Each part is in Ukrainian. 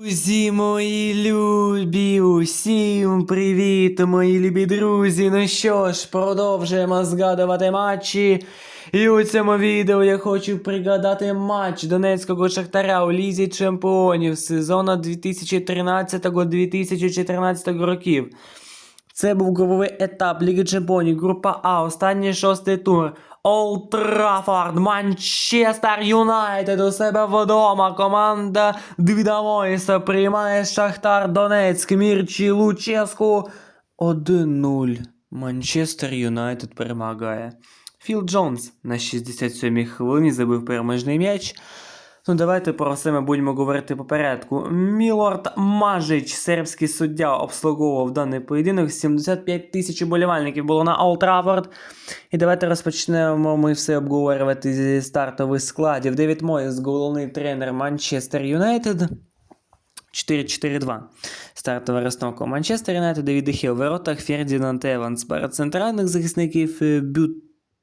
Друзі мої любі, усім привіт, мої любі друзі. Ну що ж, продовжуємо згадувати матчі. І у цьому відео я хочу пригадати матч Донецького Шахтаря у Лізі Чемпіонів сезону 2013-2014 років. Це був груповий етап Ліги Чемпіонів, група А, останній шостий тур. Олд Манчестер Юнайтед у себе вдома. Команда Двіда Мойса приймає Шахтар Донецьк, Мірчі Луческу 1-0. Манчестер Юнайтед перемагає. Філ Джонс на 67-й хвилині забив переможний м'яч. Ну, давайте про все ми будемо говорити по порядку. Мілорд Мажич, сербський суддя, обслуговував даний поєдинок. 75 тисяч болівальників було на Олд Траффорд. І давайте розпочнемо ми все обговорювати зі стартових складів. Девід Моїс, головний тренер Манчестер Юнайтед. 4-4-2. Стартова розстановка Манчестер Юнайтед, Девід Хіл воротах, Фердінанд Еванс. Перед центральних захисників е,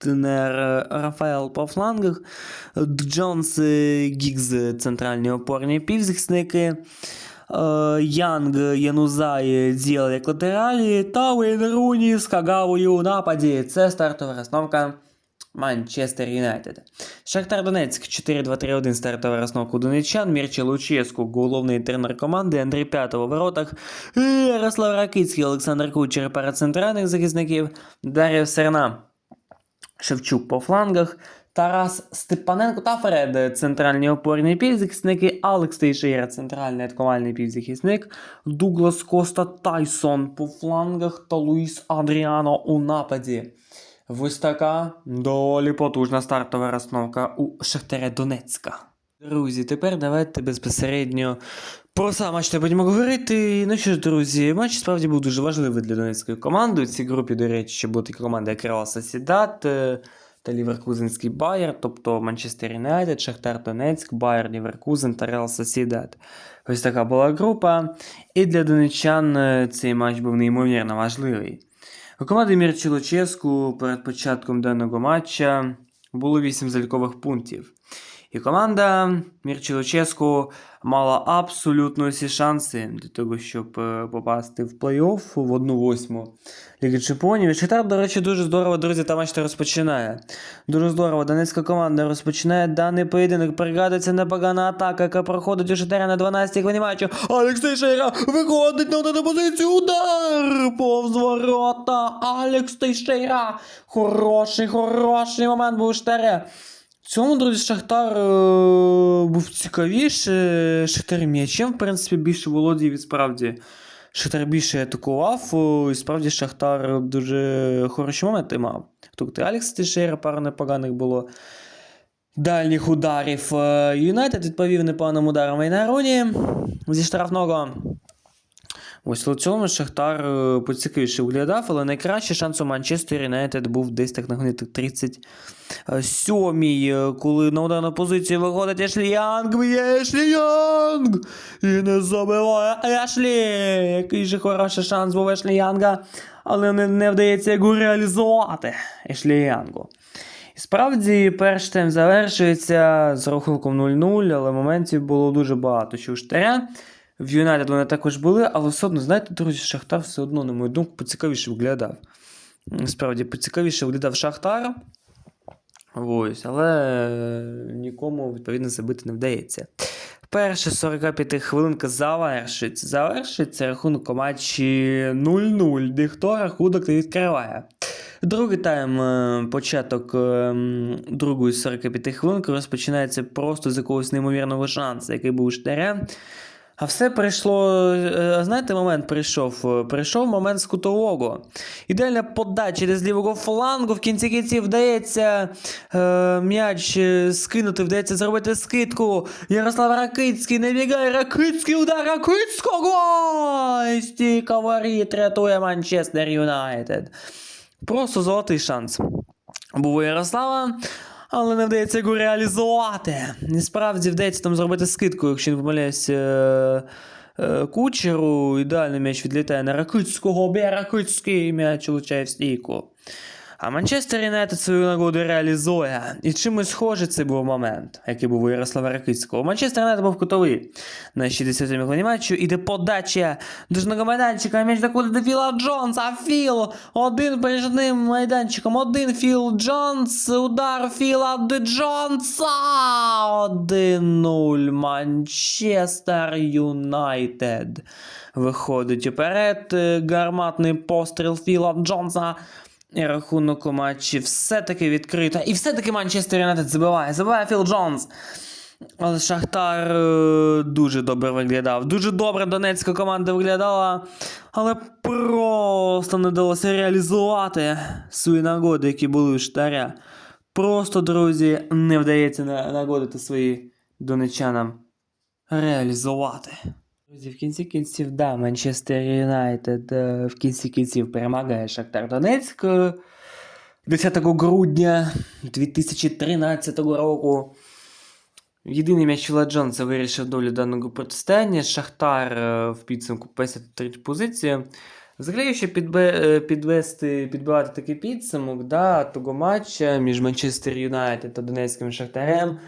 Бютнер, е, Рафаел по флангах, Джонс, е, Гігз, центральні опорні півзахисники. е, Янг, Янузай, Діл як латералі, та Уейн Руні з Кагавою у нападі. Це стартова розстановка Манчестер Юнайтед. Шахтар Донецьк 4-2-3-1 стартова розстановка донеччан. Мірчі Луческу, головний тренер команди, Андрій П'ятов у воротах, Ярослав Ракицький, Олександр Кучер центральних захисників, Дар'я Серна, Шевчук по флангах, Тарас Степаненко та Фред, центральні опорні півзахисники, Алекс Тейшейра, центральний атакувальний півзахисник, Дуглас Коста Тайсон по флангах та Луїс Адріано у нападі. Ось така доволі потужна стартова розстановка у Шахтаря Донецька. Друзі, тепер давайте безпосередньо про сам матч не будемо говорити. Ну що ж, друзі, матч справді був дуже важливий для донецької команди. У цій групі, до речі, ще були такі команди, як Реал Сосідат е, та Ліверкузенський Байер, тобто Манчестер Юнайтед, Шахтар Донецьк, Байер, Ліверкузен та Реал Сосідат. Ось така була група. І для донеччан е, цей матч був неймовірно важливий. У команди Мірчі Луческу перед початком даного матча було 8 залікових пунктів. І команда Мірчі Луческу мала абсолютно всі шанси для того, щоб е, попасти в плей-офф в 1-8 Ліги Чемпіонів. Шахтар, до речі, дуже здорово, друзі, та матч розпочинає. Дуже здорово. Донецька команда розпочинає даний поєдинок. Пригадується непогана атака, яка проходить у Шахтаря на 12-й хвилині матчу. Тейшейра виходить на одну позицію. Удар! Повз ворота. Алекс Тейшейра. Хороший, хороший момент був у Шахтаря. Цьому, друзі, Шахтар е, був цікавіше. Шахтар м'ячем, в принципі, більше володів і справді. Шахтар більше атакував, е, і справді Шахтар дуже хороші моменти мав. Тобто Алекс Тишейра, пару непоганих було дальніх ударів. Е, Юнайтед відповів непоганим ударом Майнаруні зі штрафного. Ось у цьому Шахтар е, поцікавіше виглядав, але найкращий шанс у Манчестер Юнайтед був десь так на хвилинах 37-й, е, коли на ударну позицію виходить Ешлі Янг, б'є Ешлі Янг! І не забиває Ешлі! Який же хороший шанс був Ешлі Янга, але не, не вдається його реалізувати Ешлі Янгу. І справді, перший тайм завершується з рахунком 0-0, але моментів було дуже багато. Що Штаря в Юнайтед вони також були, але все одно, знаєте, друзі, Шахтар все одно, на мою думку, поцікавіше виглядав. Справді, поцікавіше виглядав Шахтар. Ось, але е, нікому, відповідно, забити не вдається. Перша 45 хвилинка завершиться. Завершиться рахунок у матчі 0-0, де хто рахунок не відкриває. Другий тайм, е, початок е, другої 45 хвилинки розпочинається просто з якогось неймовірного шансу, який був у. А все прийшло. е, Знаєте, момент прийшов. Е, Прийшов момент з кутового. Ідеальна подача через лівого флангу. В кінці кінців вдається е, м'яч е, скинути, вдається зробити скидку. Ярослав Ракицький набігає. Ракицький удар Ракицького! Стійка воріт рятує Манчестер Юнайтед. Просто золотий шанс. Був у Ярослава. Але не вдається його реалізувати. І справді вдається там зробити скидку, якщо не помиляюсь. Е- е, Кучеру ідеальний м'яч відлітає на Ракицького, б'є Ракицький м'яч влучає в стійку. А Манчестер Юнайтед свою нагоду реалізує. І чимось схожий це був момент, який був у Ярослава Ракицького. Манчестер Юнайтед був кутовий на 67-й хвилині матчу. Іде подача дужного майданчика. М'яч доходить до Філа Джонса. Філ один переждним майданчиком. Один Філ Джонс. Удар Філа Де Джонса. 1-0. Манчестер Юнайтед. Виходить уперед. Гарматний постріл Філа Джонса. Рахунок у матчі все-таки відкрито. І все-таки Манчестер Юнайтед забиває. Забиває Філ Джонс. Але Шахтар е, дуже добре виглядав. Дуже добре донецька команда виглядала, але просто не вдалося реалізувати свої нагоди, які були у Шахтаря. Просто, друзі, не вдається нагодити свої донечанам реалізувати. Друзі, в кінці кінців, да, Манчестер Юнайтед е, в кінці кінців перемагає Шахтар Донецьк е, 10 грудня 2013 року. Єдиний м'яч Філа Джонса вирішив долю даного протистояння. Шахтар е, в підсумку 53 позицію. Взагалі, якщо е, підвести, підбивати такий підсумок да, того матча між Манчестер Юнайтед та Донецьким Шахтарем,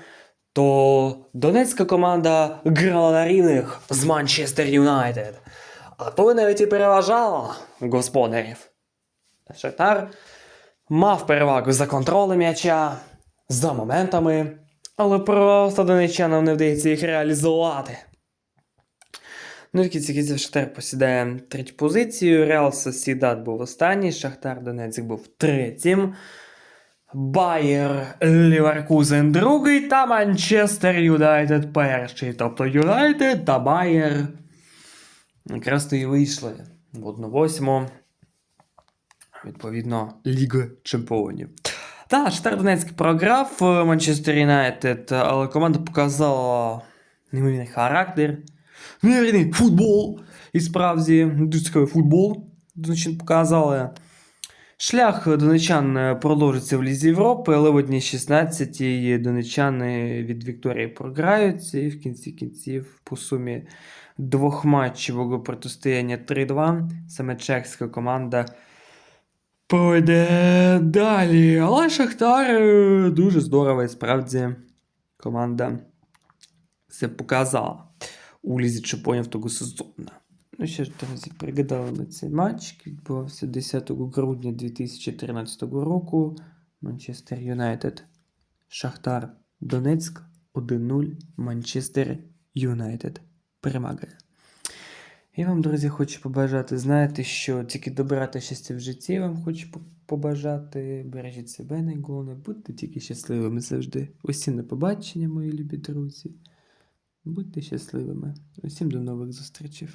то Донецька команда грала на рівних з Манчестер Юнайтед. А то й навіть і переважала господарів. Шахтар мав перевагу за контролем м'яча, за моментами, але просто донеччанам не вдається їх реалізувати. Ну, в кінці кінців Шахтар посідає третю позицію. Реал Сосідат був останній, Шахтар Донецьк був третім. Байер Ліверкузен другий та Манчестер Юнайтед перший. Тобто Юнайтед та Байер якраз то і вийшли в 1-8. Відповідно, Ліги Чемпіонів. Та, Шахтар Донецьк програв е, Манчестер Юнайтед, але команда показала неймовірний характер, неймовірний футбол. І справді, дуже футбол. Донеччан показали. Шлях донечан е, продовжиться в Лізі Європи, але в одній 16 донечани від Вікторії програються і в кінці кінців по сумі двох матчів протистояння 3-2. Саме чеська команда пройде далі. Але Шахтар е, дуже здорово, і справді команда все показала у Лізі Чемпіонів того сезону. Ну що ж, друзі, пригадали цей матч, відбувався 10 грудня 2013 року. Манчестер Юнайтед. Шахтар Донецьк 1-0. Манчестер Юнайтед перемагає. Я вам, друзі, хочу побажати, знаєте, що тільки добра та щастя в житті я вам хочу побажати. Бережіть себе найголовніше, будьте тільки щасливими завжди. Усім на побачення, мої любі друзі. Будьте щасливими. Усім до нових зустрічей.